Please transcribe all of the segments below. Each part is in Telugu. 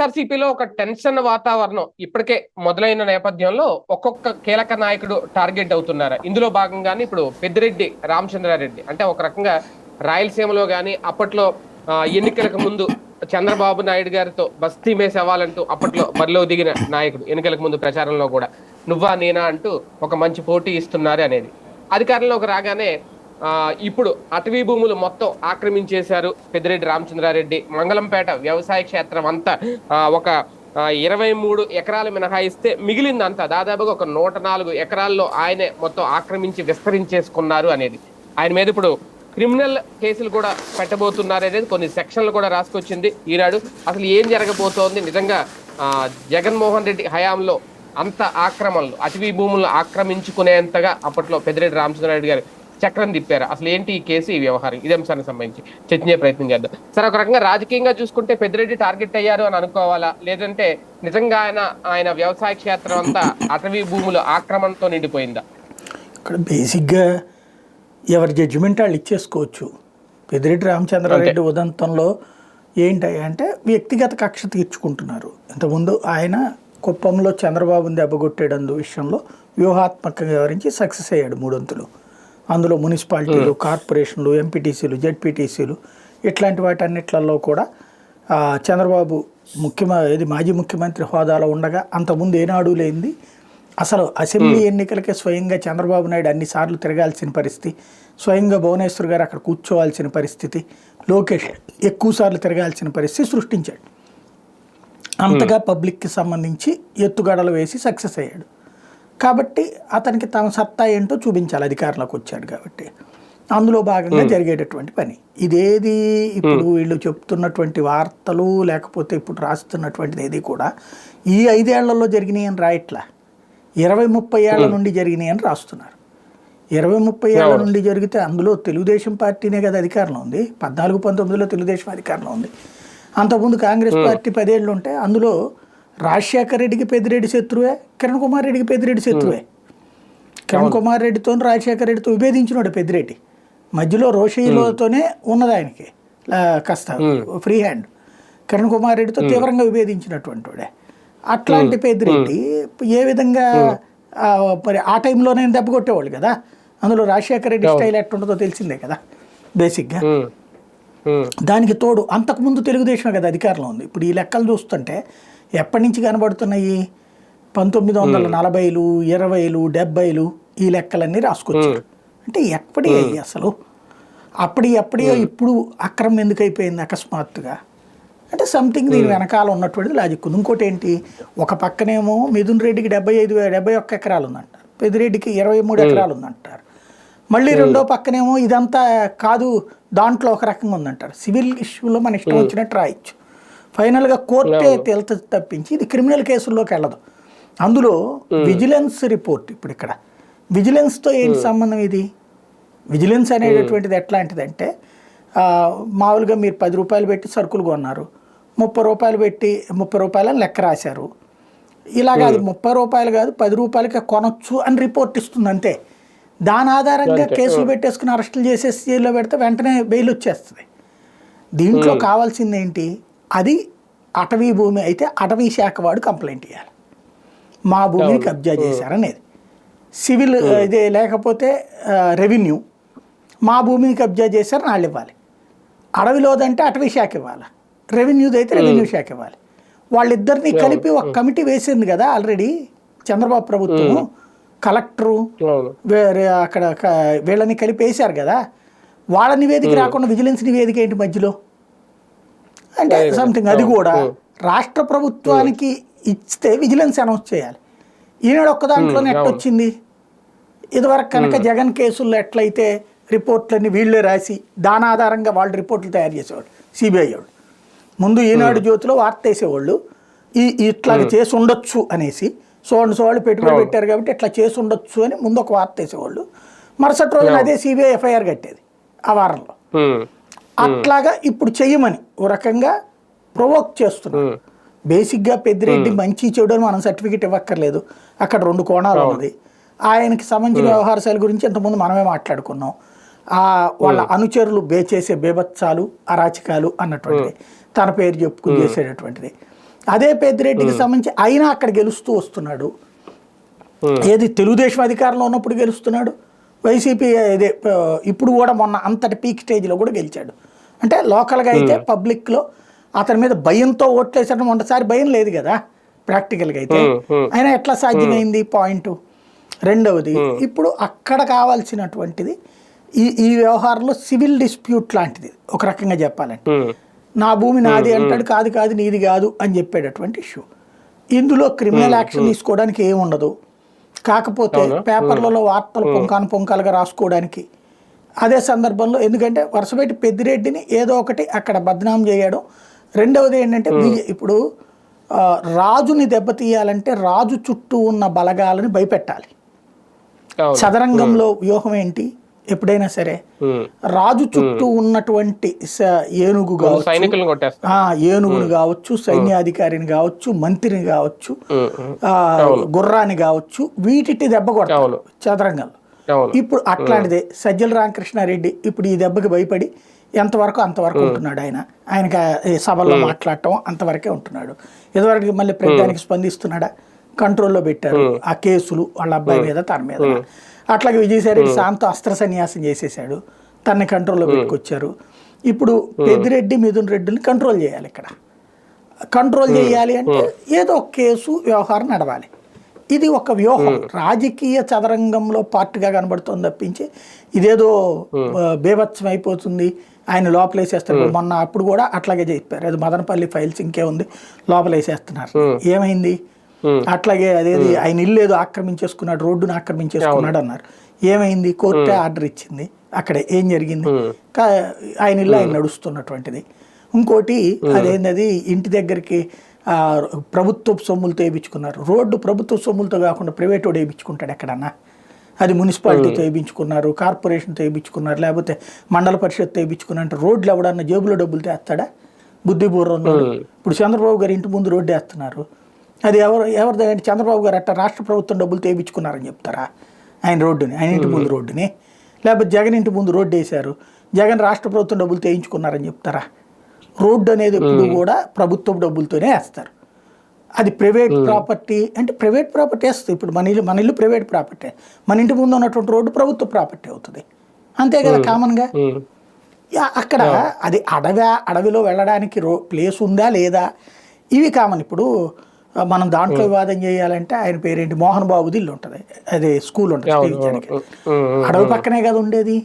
వైఎస్ఆర్సీపీలో ఒక టెన్షన్ వాతావరణం ఇప్పటికే మొదలైన నేపథ్యంలో ఒక్కొక్క కీలక నాయకుడు టార్గెట్ అవుతున్నారు. ఇందులో భాగంగానే ఇప్పుడు పెద్దిరెడ్డి రామచంద్రారెడ్డి అంటే ఒక రకంగా రాయలసీమలో కానీ అప్పట్లో ఎన్నికలకు ముందు చంద్రబాబు నాయుడు గారితో బస్తీ మేసేవాలంటూ అవ్వాలంటూ అప్పట్లో బరిలో దిగిన నాయకుడు ఎన్నికలకు ముందు ప్రచారంలో కూడా. నువ్వా నేనా అంటూ ఒక మంచి పోటీ ఇస్తున్నారు అనేది. అధికారంలోకి రాగానే ఇప్పుడు అటవీ భూములు మొత్తం ఆక్రమించేశారు పెద్దిరెడ్డి రామచంద్రారెడ్డి. మంగళంపేట వ్యవసాయ క్షేత్రం అంతా ఒక ఇరవై మూడు ఎకరాలు మినహాయిస్తే మిగిలిందంతా దాదాపుగా ఒక నూట నాలుగు ఎకరాల్లో ఆయనే మొత్తం ఆక్రమించి విస్తరించేసుకున్నారు అనేది. ఆయన మీద ఇప్పుడు క్రిమినల్ కేసులు కూడా పెట్టబోతున్నారు అనేది కొన్ని సెక్షన్లు కూడా రాసుకొచ్చింది ఈనాడు. అసలు ఏం జరగబోతోంది? నిజంగా జగన్మోహన్ రెడ్డి హయాంలో అంత ఆక్రమణలు అటవీ భూములను ఆక్రమించుకునేంతగా అప్పట్లో పెద్దిరెడ్డి రామచంద్రారెడ్డి గారు చక్రం తిప్పారు. అసలు ఏంటి ఈ కేసు? ఈ వ్యవహారం. ఇదే అంశానికి సంబంధించి చర్చించే ప్రయత్నం చేద్దాం. సరే ఒక రకంగా రాజకీయంగా చూసుకుంటే పెద్దిరెడ్డి టార్గెట్ అయ్యారు అని అనుకోవాలా? లేదంటే నిజంగా ఆయన ఆయన వ్యవసాయ క్షేత్రం అంతా అటవీ భూములు ఆక్రమణతో నిండిపోయిందా? ఇక్కడ బేసిక్గా ఎవరి జడ్జిమెంట్ వాళ్ళు ఇచ్చేసుకోవచ్చు. పెద్దిరెడ్డి రామచంద్రారెడ్డి ఉదంతంలో ఏంటి అంటే వ్యక్తిగత కక్ష తీర్చుకుంటున్నారు. ఇంతకుముందు ఆయన కుప్పంలో చంద్రబాబుని దెబ్బగొట్టేడందు విషయంలో వ్యూహాత్మకంగా వివరించి సక్సెస్ అయ్యాడు మూడొంతులు. అందులో మున్సిపాలిటీలు కార్పొరేషన్లు ఎంపీటీసీలు జెడ్పీటీసీలు ఇట్లాంటి వాటన్నిట్లలో కూడా చంద్రబాబు ముఖ్యమ ఇది మాజీ ముఖ్యమంత్రి హోదాలో ఉండగా అంతకుముందు ఏనాడు లేనిది అసలు అసెంబ్లీ ఎన్నికలకే స్వయంగా చంద్రబాబు నాయుడు అన్నిసార్లు తిరగాల్సిన పరిస్థితి స్వయంగా భువనేశ్వర్ గారు అక్కడ కూర్చోవాల్సిన పరిస్థితి లోకేష్ ఎక్కువసార్లు తిరగాల్సిన పరిస్థితి సృష్టించాడు. అంతగా పబ్లిక్కి సంబంధించి ఎత్తుగడలు వేసి సక్సెస్ అయ్యాడు. కాబట్టి అతనికి తన సత్తా ఏంటో చూపించాలి అధికారంలోకి వచ్చాడు కాబట్టి. అందులో భాగంగా జరిగేటటువంటి పని. ఇదేది ఇప్పుడు వీళ్ళు చెప్తున్నటువంటి వార్తలు లేకపోతే ఇప్పుడు రాస్తున్నటువంటిది ఏది కూడా ఈ ఐదేళ్ళలో జరిగినాయి అని రాయట్లా. ఇరవై ముప్పై ఏళ్ళ నుండి జరిగినాయి అని రాస్తున్నారు. ఇరవై ముప్పై ఏళ్ళ నుండి జరిగితే అందులో తెలుగుదేశం పార్టీనే కదా అధికారంలో ఉంది. పద్నాలుగు పంతొమ్మిదిలో తెలుగుదేశం అధికారంలో ఉంది. అంతకుముందు కాంగ్రెస్ పార్టీ పదేళ్ళు ఉంటే అందులో రాజశేఖర రెడ్డికి పెద్దిరెడ్డి శత్రువే కిరణ్ కుమార్ రెడ్డికి పెద్దిరెడ్డి శత్రువే. కిరణ్ కుమార్ రెడ్డితో రాజశేఖర రెడ్డితో విభేదించినాడు పెద్దిరెడ్డి. మధ్యలో రోషయ్యలతోనే ఉన్నది ఆయనకి కాస్త ఫ్రీ హ్యాండ్. కిరణ్ కుమార్ రెడ్డితో తీవ్రంగా విభేదించినటువంటి వాడే అట్లాంటి పెద్దిరెడ్డి ఏ విధంగా ఆ, మరి ఆ టైంలోనే దెబ్బ కొట్టేవాళ్ళు కదా? అందులో రాజశేఖర రెడ్డి స్టైల్ ఎట్టుంటుందో తెలిసిందే కదా బేసిక్గా. దానికి తోడు అంతకుముందు తెలుగుదేశం కదా అధికారంలో ఉంది. ఇప్పుడు ఈ లెక్కలు చూస్తుంటే ఎప్పటి నుంచి కనబడుతున్నాయి? పంతొమ్మిది వందల నలభైలు ఇరవైలు డెబ్బైలు ఈ లెక్కలన్నీ రాసుకొచ్చారు. అంటే ఎప్పటి అయ్యి అసలు? అప్పటి ఎప్పటియో ఇప్పుడు అక్రమం ఎందుకు అయిపోయింది అకస్మాత్తుగా? అంటే సంథింగ్ దీని వెనకాల ఉన్నటువంటిది లాజిక్ ఉంది. ఇంకోటి ఏంటి? ఒక పక్కనేమో మిథున్ రెడ్డికి డెబ్బై ఐదు డెబ్బై ఒక్క ఎకరాలు ఉందంటారు పెద్దిరెడ్డికి ఇరవై మూడు ఎకరాలు ఉందంటారు మళ్ళీ రెండో పక్కనేమో ఇదంతా కాదు దాంట్లో ఒక రకంగా ఉందంటారు. సివిల్ ఇష్యూలో మన ఇష్టం వచ్చినట్టు రాయొచ్చు. ఫైనల్గా కోర్టే తేల్త తప్పించి ఇది క్రిమినల్ కేసుల్లోకి వెళ్ళదు. అందులో విజిలెన్స్ రిపోర్ట్ ఇప్పుడు ఇక్కడ. విజిలెన్స్తో ఏంటి సంబంధం ఇది? విజిలెన్స్ అనేటటువంటిది ఎట్లాంటిదంటే మామూలుగా మీరు పది రూపాయలు పెట్టి సరుకులు కొన్నారు. ముప్పై రూపాయలు పెట్టి ముప్పై రూపాయలని లెక్క రాశారు. ఇలాగ అది ముప్పై రూపాయలు కాదు పది రూపాయలకి కొనొచ్చు అని రిపోర్ట్ ఇస్తుంది అంతే. దాని ఆధారంగా కేసులు పెట్టేసుకుని అరెస్టులు చేసేసి జైల్లో పెడితే వెంటనే బెయిల్ వచ్చేస్తుంది. దీంట్లో కావాల్సింది ఏంటి అది అటవీ భూమి అయితే అటవీ శాఖ వాడు కంప్లైంట్ ఇవ్వాలి మా భూమిని కబ్జా చేశారనేది. సివిల్ ఇదే లేకపోతే రెవెన్యూ. మా భూమిని కబ్జా చేశారు వాళ్ళు ఇవ్వాలి. అడవిలోదంటే అటవీ శాఖ ఇవ్వాలి. రెవెన్యూది అయితే రెవెన్యూ శాఖ ఇవ్వాలి. వాళ్ళిద్దరిని కలిపి ఒక కమిటీ వేసింది కదా ఆల్రెడీ చంద్రబాబు ప్రభుత్వం కలెక్టరు అక్కడ వీళ్ళని కలిపి వేశారు కదా. వాళ్ళ నివేదిక రాకుండా విజిలెన్స్ నివేదిక ఏంటి మధ్యలో? అంటే సంథింగ్ అది కూడా రాష్ట్ర ప్రభుత్వానికి ఇస్తే విజిలెన్స్ అనౌన్స్ చేయాలి. ఈనాడు ఒక్క దాంట్లోనే ఎట్టొచ్చింది ఇదివరకు కనుక జగన్ కేసుల్లో ఎట్లయితే రిపోర్ట్లన్నీ వీళ్ళే రాసి దాని ఆధారంగా వాళ్ళు రిపోర్ట్లు తయారు చేసేవాళ్ళు సిబిఐ వాళ్ళు. ముందు ఈనాడు జ్యోతిలో వార్త వేసేవాళ్ళు. ఈ ఇట్లా చేసి ఉండొచ్చు అనేసి సో అండ్ సో వాళ్ళు పెట్టుబడి పెట్టారు కాబట్టి ఇట్లా చేసి ఉండొచ్చు అని ముందు ఒక వార్త వేసేవాళ్ళు. మరుసటి రోజున అదే సిబిఐ ఎఫ్ఐఆర్ కట్టేది ఆ వారంలో. అట్లాగా ఇప్పుడు చెయ్యమని ఓ రకంగా ప్రొవోక్ చేస్తున్నారు. బేసిక్గా పెద్దిరెడ్డి మంచి చెడు అని మనం సర్టిఫికేట్ ఇవ్వక్కర్లేదు. అక్కడ రెండు కోణాలు ఉన్నది. ఆయనకి సంబంధించిన వ్యవహార శైలి గురించి ఇంతకుముందు మనమే మాట్లాడుకున్నాం. ఆ వాళ్ళ అనుచరులు బే చేసే బేభత్సాలు అరాచకాలు అన్నటువంటిది. తన పేరు చెప్పుకుని చేసేటటువంటిది. అదే పెద్దిరెడ్డికి సంబంధించి అయినా అక్కడ గెలుస్తూ వస్తున్నాడు. ఏది తెలుగుదేశం అధికారంలో ఉన్నప్పుడు గెలుస్తున్నాడు? వైసీపీ ఇదే ఇప్పుడు కూడా మొన్న అంతటి పీక్ స్టేజ్లో కూడా గెలిచాడు. అంటే లోకల్గా అయితే పబ్లిక్లో అతని మీద భయంతో ఓట్లేసడం మొన్నసారి భయం లేదు కదా ప్రాక్టికల్గా అయితే. ఉమ్, ఉమ్, అయినా ఎట్లా సాధ్యమైంది పాయింట్ రెండవది ఇప్పుడు అక్కడ కావాల్సినటువంటిది ఈ ఈ వ్యవహారంలో సివిల్ డిస్ప్యూట్ లాంటిది ఒక రకంగా చెప్పాలంటే. నా భూమి నాది అంటాడు కాదు కాదు నీది కాదు అని చెప్పేటటువంటి ఇష్యూ ఇందులో క్రిమినల్ యాక్షన్ తీసుకోవడానికి ఏమి ఉండదు కాకపోతే పేపర్లలో వార్తలు పొంకాను పొంకాలుగా రాసుకోవడానికి. అదే సందర్భంలో ఎందుకంటే వరుసపెట్టి పెద్దిరెడ్డిని ఏదో ఒకటి అక్కడ బద్నాం చేయడం. రెండవది ఏంటంటే బీజే- ఇప్పుడు రాజుని దెబ్బతీయాలంటే రాజు చుట్టూ ఉన్న బలగాలని భయపెట్టాలి. చదరంగంలో వ్యూహం ఏంటి? ఎప్పుడైనా సరే రాజు చుట్టూ ఉన్నటువంటి ఏనుగు కావచ్చు ఏనుగుని కావచ్చు సైన్యాధికారిని కావచ్చు మంత్రిని కావచ్చు ఆ గుర్రాన్ని కావచ్చు వీటికి దెబ్బ కొడతారు. చదరంగంలో. అవును. ఇప్పుడు అట్లాంటిదే సజ్జల రామకృష్ణారెడ్డి ఇప్పుడు ఈ దెబ్బకి భయపడి ఎంతవరకు అంతవరకు ఉంటున్నాడు ఆయన? ఆయనకి సభల్లో మాట్లాడటం అంతవరకే ఉంటున్నాడు. ఇదివరకు మళ్ళీ ప్రతిదానికి స్పందిస్తున్నాడా? కంట్రోల్లో పెట్టారు ఆ కేసులు వాళ్ళ అబ్బాయి మీద తన మీద. అట్లాగే విజయసాయిరెడ్డి శాంత అస్త్ర సన్యాసం చేసేసాడు తనని కంట్రోల్లో పెట్టుకొచ్చారు. ఇప్పుడు పెద్దిరెడ్డి మిథున్ రెడ్డిని కంట్రోల్ చేయాలి ఇక్కడ. కంట్రోల్ చేయాలి అంటే ఏదో ఒక కేసు వ్యవహారం నడవాలి. ఇది ఒక వ్యూహం. రాజకీయ చదరంగంలో పార్ట్గా కనబడుతుంది తప్పించి ఇదేదో బీభత్సం అయిపోతుంది. ఆయన లోపలేసేస్తారు. మొన్న అప్పుడు కూడా అట్లాగే చెప్పారు. అది మదనపల్లి ఫైల్స్ ఇంకే ఉంది. లోపలేసేస్తున్నారు. ఏమైంది? అట్లాగే అదేది ఆయన ఇల్లు ఏదో ఆక్రమించేసుకున్నాడు రోడ్డును ఆక్రమించేసుకున్నాడు అన్నారు. ఏమైంది? కోర్టే ఆర్డర్ ఇచ్చింది. అక్కడ ఏం జరిగింది? ఆయన ఇల్లు ఆయన నడుస్తున్నటువంటిది. ఇంకోటి అదేంది ఇంటి దగ్గరికి ఆ, ప్రభుత్వ సొమ్ములతో వేయించుకున్నారు. రోడ్డు ప్రభుత్వ సొమ్ములతో కాకుండా ప్రైవేట్ వాడు వేయించుకుంటాడు ఎక్కడన్నా. అది మున్సిపాలిటీతో వేయించుకున్నారు కార్పొరేషన్తో వేయించుకున్నారు లేకపోతే మండల పరిషత్తో వేయించుకున్నారు అంటే రోడ్లు ఎవడన్నా జేబులో డబ్బులు తెస్తాడా? బుద్ధి బుర్ర ఉన్నాడు ఇప్పుడు చంద్రబాబు గారి ఇంటి ముందు రోడ్డు వేస్తున్నారు. అది ఎవరు ఎవరిది అంటే చంద్రబాబు గారు అట్ట రాష్ట్ర ప్రభుత్వం డబ్బులు తెప్పించుకున్నారని చెప్తారా? ఆయన రోడ్డుని ఆయన ఇంటి ముందు రోడ్డుని? లేకపోతే జగన్ ఇంటి ముందు రోడ్డు వేశారు. జగన్ రాష్ట్ర ప్రభుత్వం డబ్బులు తెయించుకున్నారని చెప్తారా? రోడ్డు అనేది ఎప్పుడు కూడా ప్రభుత్వ డబ్బులతోనే వేస్తారు. అది ప్రైవేట్ ప్రాపర్టీ అంటే ప్రైవేట్ ప్రాపర్టీ వేస్తుంది. ఇప్పుడు మన ఇల్లు మన ఇల్లు ప్రైవేట్ ప్రాపర్టీ. మన ఇంటి ముందు ఉన్నటువంటి రోడ్డు ప్రభుత్వ ప్రాపర్టీ అవుతుంది. అంతే కదా కామన్గా? అక్కడ అది అడవి అడవిలో వెళ్ళడానికి రో ప్లేస్ ఉందా లేదా? ఇవి కామన్. ఇప్పుడు మనం దాంట్లో వివాదం చేయాలంటే ఆయన పేరేంటి? మోహన్ బాబుది ఇల్లు ఉంటుంది. అది స్కూల్ ఉంటుంది అడవి పక్కనే కదా ఉండేది.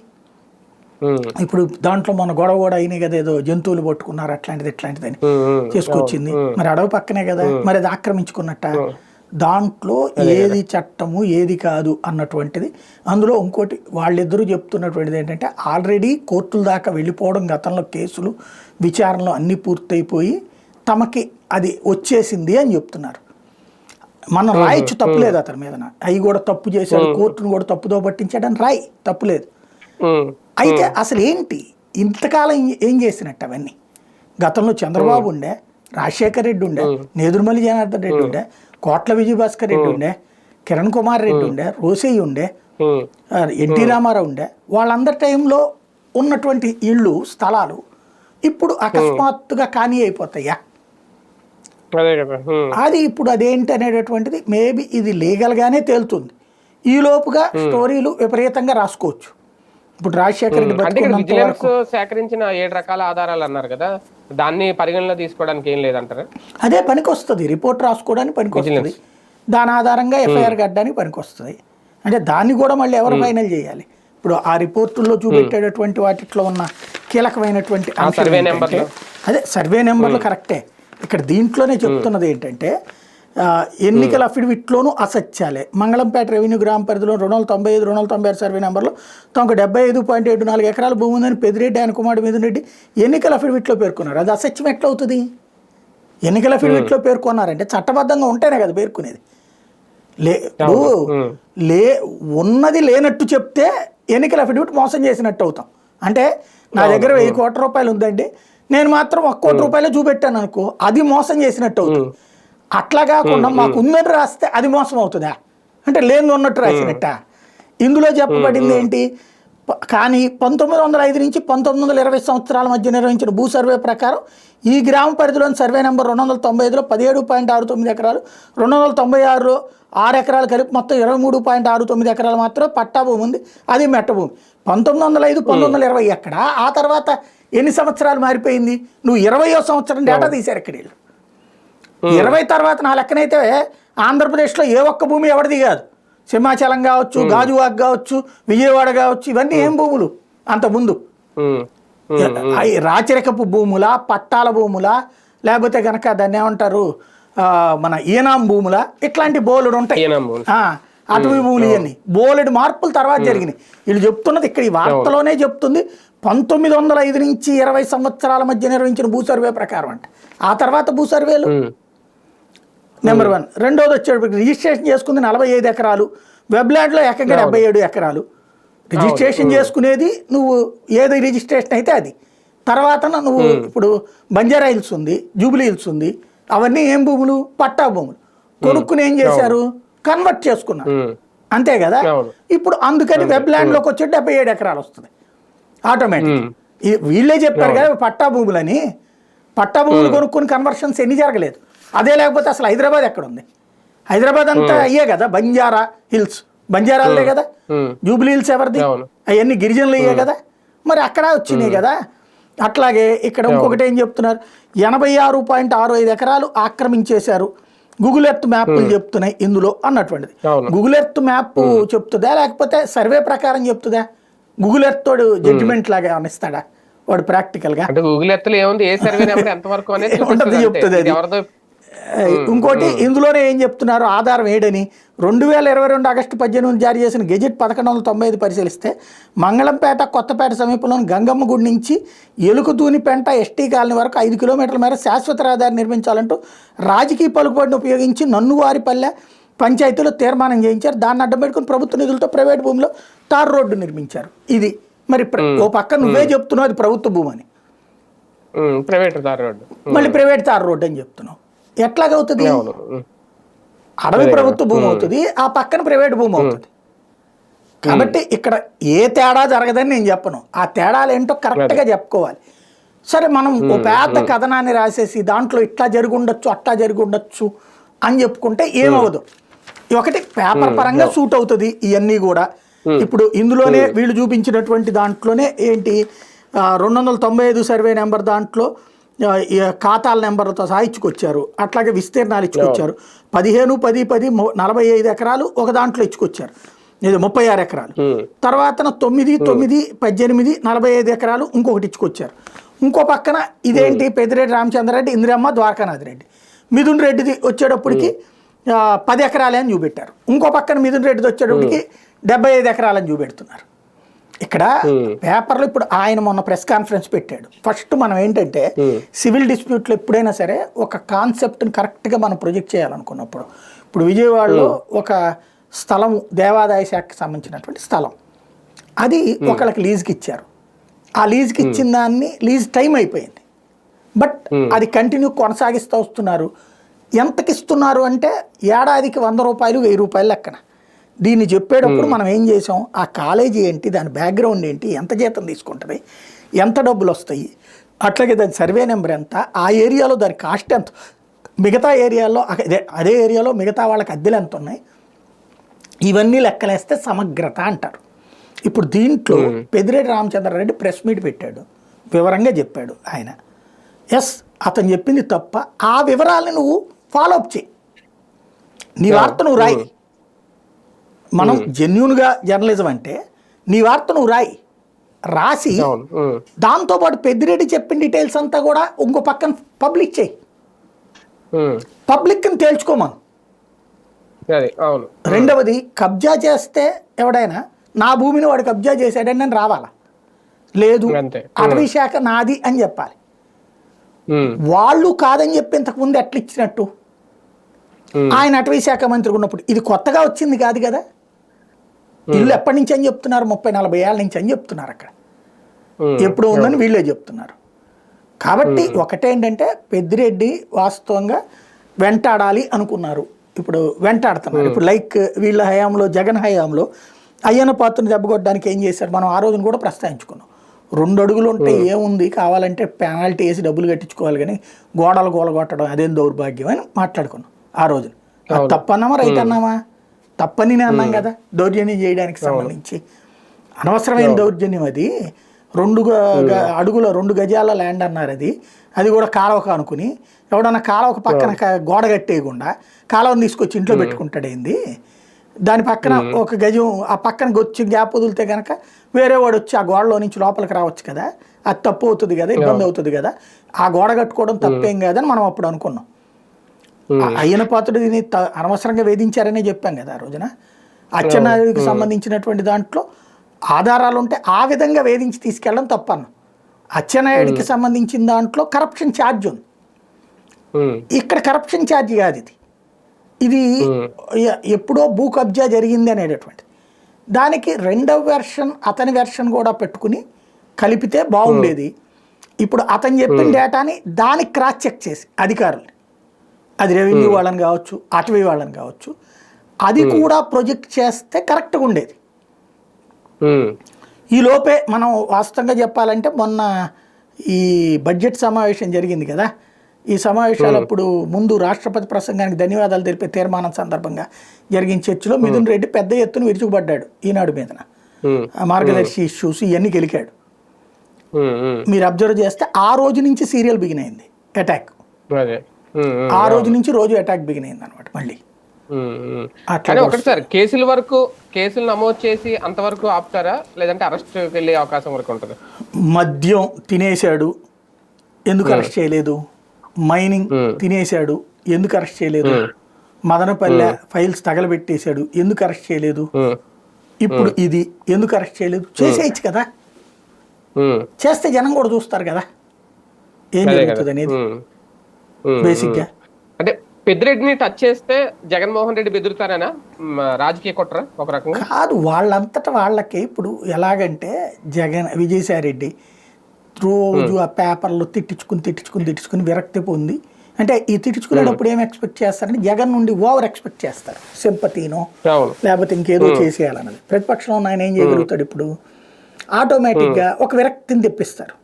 ఇప్పుడు దాంట్లో మన గొడవ కూడా అయినాయి కదా ఏదో జంతువులు పట్టుకున్నారు అట్లాంటిది ఇట్లాంటిది అని చేసుకొచ్చింది. మరి అడవి పక్కనే కదా మరి అది ఆక్రమించుకున్నట్ట? దాంట్లో ఏది చట్టము ఏది కాదు అన్నటువంటిది. అందులో ఇంకోటి వాళ్ళిద్దరూ చెప్తున్నటువంటిది ఏంటంటే ఆల్రెడీ కోర్టుల దాకా వెళ్ళిపోవడం గతంలో కేసులు విచారణలో అన్నీ పూర్తయిపోయి తమకి అది వచ్చేసింది అని చెప్తున్నారు. మనం రాయొచ్చు తప్పులేదు అతని మీద. అవి కూడా తప్పు చేశాడు కోర్టును కూడా తప్పుదో పట్టించాడని రాయి తప్పులేదు. అయితే అసలు ఏంటి ఇంతకాలం ఏం చేసినట్టు అవన్నీ? గతంలో చంద్రబాబు ఉండే రాజశేఖర్ రెడ్డి ఉండే నేదురుమల్లి జనార్దన్ రెడ్డి ఉండే కోట్ల విజయభాస్కర్ రెడ్డి ఉండే కిరణ్ కుమార్ రెడ్డి ఉండే రోసయ్య ఉండే ఎన్టీ రామారావు ఉండే వాళ్ళందరి టైంలో ఉన్నటువంటి ఇళ్ళు స్థలాలు ఇప్పుడు అకస్మాత్తుగా ఖాళీ అయిపోతాయా? అదే ఇప్పుడు అదేంటి అనేటటువంటిది మేబీ ఇది లీగల్గానే తేలుతుంది. ఈ లోపుగా స్టోరీలు విపరీతంగా రాసుకోవచ్చు. ఇప్పుడు రాజశేఖర రెడ్డి సేకరించిన ఏడు రకాల ఆధారాలు అన్నారు కదా. దాన్ని పరిగణలో తీసుకోవడానికి ఏం లేదంటారా? అదే పనికి వస్తుంది రిపోర్ట్ రాసుకోవడానికి పనికి వస్తుంది దాని ఆధారంగా ఎఫ్ఐఆర్ కట్టడానికి పనికి వస్తుంది అంటే దాన్ని కూడా మళ్ళీ ఎవరు ఫైనల్ చేయాలి? ఇప్పుడు ఆ రిపోర్టుల్లో చూపెట్టేటటువంటి వాటిలో ఉన్న కీలకమైనటువంటి. అదే సర్వే నెంబర్లు కరెక్టే. ఇక్కడ దీంట్లోనే చెప్తున్నది ఏంటంటే ఎన్నికల అఫిడవిట్లోనూ అసత్యాలే. మంగళంపేట రెవెన్యూ గ్రామ పరిధిలో రెండు వందల తొంభై ఐదు రెండు వందల తొంభై ఆరు సర్వే నెంబర్లో తమకు డెబ్బై ఐదు పాయింట్ ఏడు నాలుగు ఎకరాల భూమి ఉందని పెదిరెడ్డి ఆయన కుమారుడు రెడ్డి ఎన్నికల అఫిడవిట్లో పేర్కొన్నారు. అది అసత్యం ఎట్లా అవుతుంది ఎన్నికల అఫిడవిట్లో పేర్కొన్నారంటే చట్టబద్ధంగా ఉంటేనే కదా పేర్కొనేది. లే. లే ఉన్నది లేనట్టు చెప్తే ఎన్నికల అఫిడవిట్ మోసం చేసినట్టు అవుతాం అంటే నా దగ్గర వెయ్యి కోట్ల రూపాయలు ఉందండి. నేను మాత్రం ఒక కోటి రూపాయలు చూపెట్టాను అనుకో అది మోసం చేసినట్టు అవుతుంది. అట్లా కాకుండా మాకు ఉందని రాస్తే అది మోసం అవుతుందా? అంటే లేని ఉన్నట్టు రాసినట్ట? ఇందులో చెప్పబడింది ఏంటి? కానీ పంతొమ్మిది వందల ఐదు నుంచి పంతొమ్మిది వందల ఇరవై సంవత్సరాల మధ్య నిర్వహించిన భూ సర్వే ప్రకారం ఈ గ్రామ పరిధిలోని సర్వే నెంబర్ రెండు వందల తొంభై ఐదులో పదిహేడు పాయింట్ ఆరు తొమ్మిది ఎకరాలు రెండు వందల తొంభై ఆరులో ఆరు ఎకరాలు కలిపి మొత్తం ఇరవై మూడు పాయింట్ ఆరు తొమ్మిది ఎకరాలు మాత్రం పట్టా భూమి ఉంది. అది మెట్ట భూమి. పంతొమ్మిది వందల ఐదు పంతొమ్మిది వందల ఇరవై ఎక్కడ? ఆ తర్వాత ఎన్ని సంవత్సరాలు మారిపోయింది? నువ్వు ఇరవయో సంవత్సరం డేటా తీశారు ఇక్కడ వీళ్ళు. ఇరవై తర్వాత నా లెక్కనైతే ఆంధ్రప్రదేశ్లో ఏ ఒక్క భూమి ఎవరిది కాదు సింహాచలం కావచ్చు గాజువాక్ కావచ్చు విజయవాడ కావచ్చు ఇవన్నీ ఏం భూములు? అంత ముందు. రాచరికపు భూముల పట్టాల భూముల లేకపోతే కనుక దాన్ని ఏమంటారు మన ఈనాం భూముల? ఇట్లాంటి బోలెడు ఉంటాయి అటవీ భూములు ఇవన్నీ. బోలెడు మార్పులు తర్వాత జరిగినాయి. వీళ్ళు చెప్తున్నది ఇక్కడ ఈ వార్తలోనే చెప్తుంది పంతొమ్మిది వందల ఐదు నుంచి ఇరవై సంవత్సరాల మధ్య నిర్వహించిన భూ సర్వే ప్రకారం అంట. ఆ తర్వాత భూ సర్వేలు? నెంబర్ వన్ రెండోది వచ్చేటప్పటికి రిజిస్ట్రేషన్ చేసుకుంది నలభై ఐదు ఎకరాలు. వెబ్లాండ్లో ఏకంగా డెబ్బై ఏడు ఎకరాలు. రిజిస్ట్రేషన్ చేసుకునేది నువ్వు ఏది రిజిస్ట్రేషన్ అయితే అది. తర్వాత నువ్వు ఇప్పుడు బంజారా హిల్స్ ఉంది జూబిలీ హిల్స్ ఉంది అవన్నీ ఏం భూములు? పట్టా భూములు. కొనుక్కుని ఏం చేశారు? కన్వర్ట్ చేసుకున్నారు. అంతే కదా. ఇప్పుడు అందుకని వెబ్లాండ్లోకి వచ్చి డెబ్బై ఏడు ఎకరాలు వస్తుంది. ఆటోమేటిక్. వీళ్ళే చెప్పారు కదా పట్టా భూములని. పట్టా భూములు కొనుక్కుని కన్వర్షన్స్ ఎన్ని జరగలేదు. అదే లేకపోతే అసలు హైదరాబాద్ ఎక్కడ ఉంది హైదరాబాద్ అంతా అయ్యే కదా? బంజారా హిల్స్. బంజారాలే కదా? జూబ్లీ హిల్స్ ఎవరిది? అవును. అవన్నీ గిరిజనులు అయ్యే కదా? మరి అక్కడ వచ్చినాయి కదా? అట్లాగే ఇక్కడ ఇంకొకటి ఏం చెప్తున్నారు? ఎనభై ఆరు పాయింట్ ఆరు ఐదు ఎకరాలు ఆక్రమించేశారు. గూగుల్ ఎర్త్ మ్యాప్లు చెప్తున్నాయి ఇందులో అన్నటువంటిది. గూగుల్ ఎర్త్ మ్యాప్ చెప్తుందా? లేకపోతే సర్వే ప్రకారం చెప్తుందా? గూగుల్ ఎర్త్ తోడు జడ్జిమెంట్ లాగా ఏమైనా ఇస్తాడా? వాడు ప్రాక్టికల్గా? అంటే గూగుల్ ఎత్తులు ఏముంది? ఏ సర్వే నెంబర్ ఎంత వరకు అనేది. చెప్తుంది అది. ఇంకోటి ఇందులోనే ఏం చెప్తున్నారు? ఆధారం ఏడని. రెండు వేల ఇరవై రెండు ఆగస్టు పద్దెనిమిది జారీ చేసిన గెజెట్ పదకొండు వందల తొంభై ఐదు పరిశీలిస్తే మంగళంపేట కొత్తపేట సమీపంలోని గంగమ్మ గుడి నుంచి ఎలుకతూనిపెంట ఎస్టీ కాలనీ వరకు ఐదు కిలోమీటర్ల మేర శాశ్వత రహదారి నిర్మించాలంటూ రాజకీయ పలుకుబడిని ఉపయోగించి నన్నువారిపల్లె పంచాయతీలో తీర్మానం చేయించారు. దాన్ని అడ్డం పెట్టుకుని ప్రభుత్వ నిధులతో ప్రైవేట్ భూమిలో తార్ రోడ్డు నిర్మించారు. ఇది మరి ఓ పక్క నువ్వే చెప్తున్నావు అది ప్రభుత్వ భూమి అని ప్రైవేట్ దారి రోడ్డు. మళ్ళీ ప్రైవేట్ తార్ రోడ్డు అని చెప్తున్నావు. ఎట్లాగవుతుంది? అడవి ప్రభుత్వ భూమి అవుతుంది ఆ పక్కన ప్రైవేట్ భూమి అవుతుంది. కాబట్టి ఇక్కడ ఏ తేడా జరగదని నేను చెప్పను. ఆ తేడాలు ఏంటో కరెక్ట్గా చెప్పుకోవాలి. సరే మనం ఓ పెద్ద కథనాన్ని రాసేసి దాంట్లో ఇట్లా జరిగి ఉండొచ్చు అట్లా జరిగి ఉండొచ్చు అని చెప్పుకుంటే ఏమవదు ఒకటి పేపర్ పరంగా సూట్ అవుతుంది ఇవన్నీ కూడా. ఇప్పుడు ఇందులోనే వీళ్ళు చూపించినటువంటి దాంట్లోనే ఏంటి? రెండు వందల తొంభై ఐదు సర్వే నెంబర్ దాంట్లో ఖాతాల నెంబర్లతో సహా ఇచ్చుకొచ్చారు. అట్లాగే విస్తీర్ణాలు ఇచ్చుకొచ్చారు. పదిహేను పది పది నలభై ఐదు ఎకరాలు ఒక దాంట్లో ఇచ్చుకొచ్చారు. ఇది ముప్పై ఆరు ఎకరాలు. తర్వాత తొమ్మిది తొమ్మిది పద్దెనిమిది నలభై ఐదు ఎకరాలు ఇంకొకటి ఇచ్చుకొచ్చారు. ఇంకో పక్కన ఇదేంటి? పెద్దిరెడ్డి రామచంద్రరెడ్డి ఇందిరమ్మ ద్వారకానాథ్ రెడ్డి మిథున్ రెడ్డిది వచ్చేటప్పటికి పది ఎకరాలే అని చూపెట్టారు. ఇంకో పక్కన మిథున్ రెడ్డిది వచ్చేటప్పటికి డెబ్బై ఐదు ఎకరాలని చూపెడుతున్నారు. ఇక్కడ పేపర్లో ఇప్పుడు ఆయన మొన్న ప్రెస్ కాన్ఫరెన్స్ పెట్టాడు. ఫస్ట్ మనం ఏంటంటే సివిల్ డిస్ప్యూట్లో ఎప్పుడైనా సరే ఒక కాన్సెప్ట్ని కరెక్ట్గా మనం ప్రొజెక్ట్ చేయాలనుకున్నప్పుడు. ఇప్పుడు విజయవాడలో ఒక స్థలం దేవాదాయ శాఖకి సంబంధించినటువంటి స్థలం. అది ఒకళ్ళకి లీజ్కి ఇచ్చారు. ఆ లీజ్కి ఇచ్చిన దాన్ని లీజ్ టైం అయిపోయింది. బట్ అది కంటిన్యూ కొనసాగిస్తూ వస్తున్నారు. ఎంతకి ఇస్తున్నారు అంటే ఏడాదికి వంద రూపాయలు వెయ్యి రూపాయలు లెక్కన. దీన్ని చెప్పేటప్పుడు మనం ఏం చేసాం? ఆ కాలేజీ ఏంటి? దాని బ్యాక్గ్రౌండ్ ఏంటి? ఎంత జీతం తీసుకుంటుంది? ఎంత డబ్బులు వస్తాయి? అట్లాగే దాని సర్వే నెంబర్ ఎంత? ఆ ఏరియాలో దాని కాస్ట్ ఎంత? మిగతా ఏరియాలో అదే అదే ఏరియాలో మిగతా వాళ్ళకి అద్దెలు ఎంత ఉన్నాయి? ఇవన్నీ లెక్కలేస్తే సమగ్రత అంటారు. ఇప్పుడు దీంట్లో పెద్దిరెడ్డి రామచంద్రారెడ్డి ప్రెస్ మీట్ పెట్టాడు. వివరంగా చెప్పాడు ఆయన. ఎస్ అతను చెప్పింది తప్ప ఆ వివరాలని నువ్వు ఫాలో అప్ చేయి. నీ వార్త నువ్వు రాయి. మనం జెన్యున్గా జర్నలిజం అంటే నీ వార్త నువ్వు రాయి. రాసి దాంతోపాటు పెద్దిరెడ్డి చెప్పిన డీటెయిల్స్ అంతా కూడా ఇంకో పక్కన పబ్లిక్ చేయి. ఉమ్, పబ్లిక్ని తేల్చుకోమను. రెండవది కబ్జా చేస్తే ఎవడైనా నా భూమిని వాడు కబ్జా చేశాడని నేను రావాలా? లేదు. అటవీ శాఖ నాది అని చెప్పాలి. వాళ్ళు కాదని చెప్పి ఇంతకుముందు ఎట్లా ఇచ్చినట్టు? ఆయన అటవీ శాఖ మంత్రి ఉన్నప్పుడు. ఇది కొత్తగా వచ్చింది కాదు కదా? ఇల్లు ఎప్పటి నుంచి అని చెప్తున్నారు? ముప్పై నలభై ఏళ్ళ నుంచి అని చెప్తున్నారు అక్కడ. ఎప్పుడు ఉందని వీళ్ళే చెప్తున్నారు. కాబట్టి ఒకటేంటంటే పెద్దిరెడ్డి వాస్తవంగా వెంటాడాలి అనుకున్నారు. ఇప్పుడు వెంటాడుతున్నారు. ఇప్పుడు లైక్ వీళ్ళ హయాంలో జగన్ హయాంలో అయ్యన్న పాత్రను దెబ్బకొట్టడానికి ఏం చేశాడు మనం ఆ రోజున కూడా ప్రస్తావించుకున్నాం. రెండు అడుగులు ఉంటే ఏముంది? కావాలంటే పెనాల్టీ వేసి డబ్బులు కట్టించుకోవాలి కానీ గోడలు గోలగొట్టడం అదేం దౌర్భాగ్యం అని మాట్లాడుకున్నాం ఆ అవును. తప్పన్నామా? రైట్ అన్నామా తప్పని నేను అన్నాం కదా దౌర్జన్యం చేయడానికి సంబంధించి. అనవసరమైన దౌర్జన్యం అది. రెండు గ- గ- అడుగుల రెండు గజాల ల్యాండ్ అన్నారు అది. అది కూడా కాలువకు అనుకుని ఎవడన్నా కాలువకు పక్కన గోడ కట్టేయకుండా కాలువను తీసుకొచ్చి ఇంట్లో పెట్టుకుంటాడేంది దాని పక్కన ఒక గజం ఆ పక్కన వచ్చి గ్యాప్ వదిలితే కనుక వేరే వాడు వచ్చి ఆ గోడలో నుంచి లోపలికి రావచ్చు కదా. అది తప్పు అవుతుంది కదా ఇబ్బంది అవుతుంది కదా. ఆ గోడ కట్టుకోవడం తప్పేం కాదని మనం అప్పుడు అనుకున్నాం. అయ్యన పాత్రుడిని అనవసరంగా వేధించారనే చెప్పాం కదా ఆ రోజున. అచ్చెన్నాయుడికి సంబంధించినటువంటి దాంట్లో ఆధారాలు ఉంటే ఆ విధంగా వేధించి తీసుకెళ్ళడం తప్పను. అచ్చెన్నాయుడికి సంబంధించిన దాంట్లో కరప్షన్ ఛార్జ్ ఉంది. ఇక్కడ కరప్షన్ ఛార్జ్ కాదు ఇది. ఇది ఎప్పుడో భూ కబ్జా జరిగింది అనేటటువంటి దానికి రెండవ వెర్షన్ అతని వెర్షన్ కూడా పెట్టుకుని కలిపితే బాగుండేది. ఇప్పుడు అతను చెప్పిన డేటాని దానికి క్రాస్ చెక్ చేసి అధికారులు. అది రెవెన్యూ వాళ్ళని కావచ్చు అటవీ వాళ్ళని కావచ్చు అది కూడా ప్రొజెక్ట్ చేస్తే కరెక్ట్గా ఉండేది. ఉమ్, ఈ లోపే మనం వాస్తవంగా చెప్పాలంటే మొన్న ఈ బడ్జెట్ సమావేశం జరిగింది కదా. ఈ సమావేశాలు అప్పుడు ముందు రాష్ట్రపతి ప్రసంగానికి ధన్యవాదాలు తెలిపే తీర్మానం సందర్భంగా జరిగిన చర్చలో మిథున్ రెడ్డి పెద్ద ఎత్తున విరుచుకుపడ్డాడు ఈనాడు మీదన. మార్గదర్శి ఇష్యూస్ ఇవన్నీ గెలికాడు. మీరు అబ్జర్వ్ చేస్తే ఆ రోజు నుంచి సీరియల్ బిగిన్ అయింది అటాక్ ఆ రోజు నుంచి రోజు అటాక్ బిగిన్ అయింది అనమాట మళ్ళీ కానీ ఒకటి సార్ కేసుల వరకు కేసులు నమోదు చేసి అంతవరకు ఆపుతారా? లేదంటే అరెస్ట్ వెళ్ళే అవకాశం వరకు ఉంటుంది? మద్యం తినేశాడు ఎందుకు అరెస్ట్ చేయలేదు? మైనింగ్ తినేశాడు ఎందుకు అరెస్ట్ చేయలేదు? మదనపల్లె ఫైల్స్ తగలబెట్టేశాడు ఎందుకు అరెస్ట్ చేయలేదు? ఇప్పుడు ఇది ఎందుకు అరెస్ట్ చేయలేదు? చేసేయచ్చు కదా. చేస్తే జనం కూడా చూస్తారు కదా. ఏం. జరుగుతుంది అనేది? ఉమ్, ఉమ్, బేసిక్గా అంటే పెద్దిరెడ్డిని టచ్ చేస్తే జగన్మోహన్ రెడ్డి బెదురుతారేనా? రాజకీయ కుట్ర ఒక రకంగా? కాదు వాళ్ళంతటా వాళ్ళకి ఇప్పుడు ఎలాగంటే జగన్ విజయసాయి రెడ్డి రోజు ఆ పేపర్లు తిట్టించుకుని తిట్టించుకుని తిట్టించుకుని విరక్తి పొంది అంటే ఈ తిట్టించుకునేటప్పుడు ఏం ఎక్స్పెక్ట్ చేస్తారంటే జగన్ నుండి ఓవర్ ఎక్స్పెక్ట్ చేస్తారు. సింపతినో లేకపోతే ఇంకేదో చేసేయాలన్నది. ప్రతిపక్షంలో ఆయన ఏం చేయగలుగుతాడు ఇప్పుడు? ఆటోమేటిక్గా ఒక విరక్తిని తెప్పిస్తారు.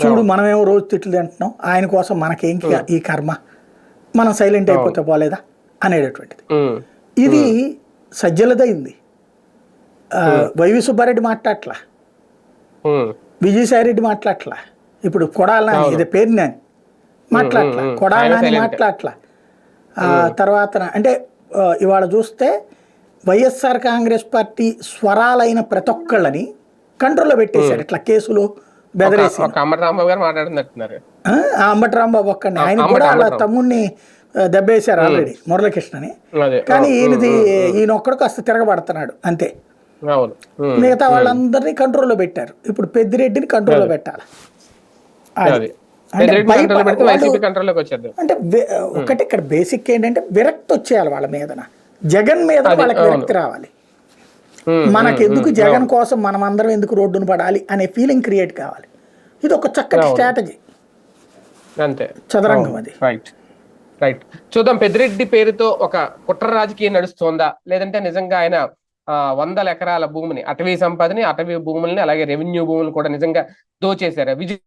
చూడు మనమేమో రోజు తిట్లు తింటున్నాం ఆయన కోసం మనకేం ఈ కర్మ. మనం సైలెంట్ అయిపోతే పోలేదా అనేటటువంటిది. ఇది సజ్జలదైంది. వైవి సుబ్బారెడ్డి మాట్లాడట్లా. విజయసాయి రెడ్డి మాట్లాడట్లా. ఇప్పుడు కొడాల నాని ఇది పేరు నాని. మాట్లాడట్లా. కొడాల ఆయన నాని silent. మాట్లాడట్లా. తర్వాత అంటే ఇవాళ చూస్తే వైఎస్ఆర్ కాంగ్రెస్ పార్టీ స్వరాలైన ప్రతి ఒక్కళ్ళని కంట్రోల్లో పెట్టేశారు. ఇట్లా కేసులు రాంబాబు గారు అంబటరాంబాబు ఒక్కడిని. ఆయన అంబటి కూడా వాళ్ళ. తమ్ముడిని దెబ్బేశారు ఆల్రెడీ మురళకృష్ణని. కానీ ఈయనది ఈయన ఒక్కడు కాస్త తిరగబడుతున్నాడు అంతే. మిగతా వాళ్ళందరినీ కంట్రోల్లో పెట్టారు. ఇప్పుడు పెద్దిరెడ్డిని కంట్రోల్లో పెట్టాలి. అంటే ఒకటి ఇక్కడ బేసిక్ ఏంటంటే విరక్తి వచ్చేయాలి వాళ్ళ మీదన. జగన్ మీద వాళ్ళకి విరక్తి రావాలి. మనకెందుకు జగన్ కోసం మనం అందరం ఎందుకు రోడ్డును పడాలి అనే ఫీలింగ్ క్రియేట్ కావాలి. ఇది ఒక చక్కటి స్ట్రాటజీ అంతే. చదరంగం అది. రైట్ రైట్ చూద్దాం పెద్దిరెడ్డి పేరుతో ఒక కుట్ర రాజకీయం నడుస్తోందా? లేదంటే నిజంగా ఆయన వందల ఎకరాల భూమిని అటవీ సంపదని అటవీ భూముల్ని అలాగే రెవెన్యూ భూములు కూడా నిజంగా దోచేశారు? విజయ్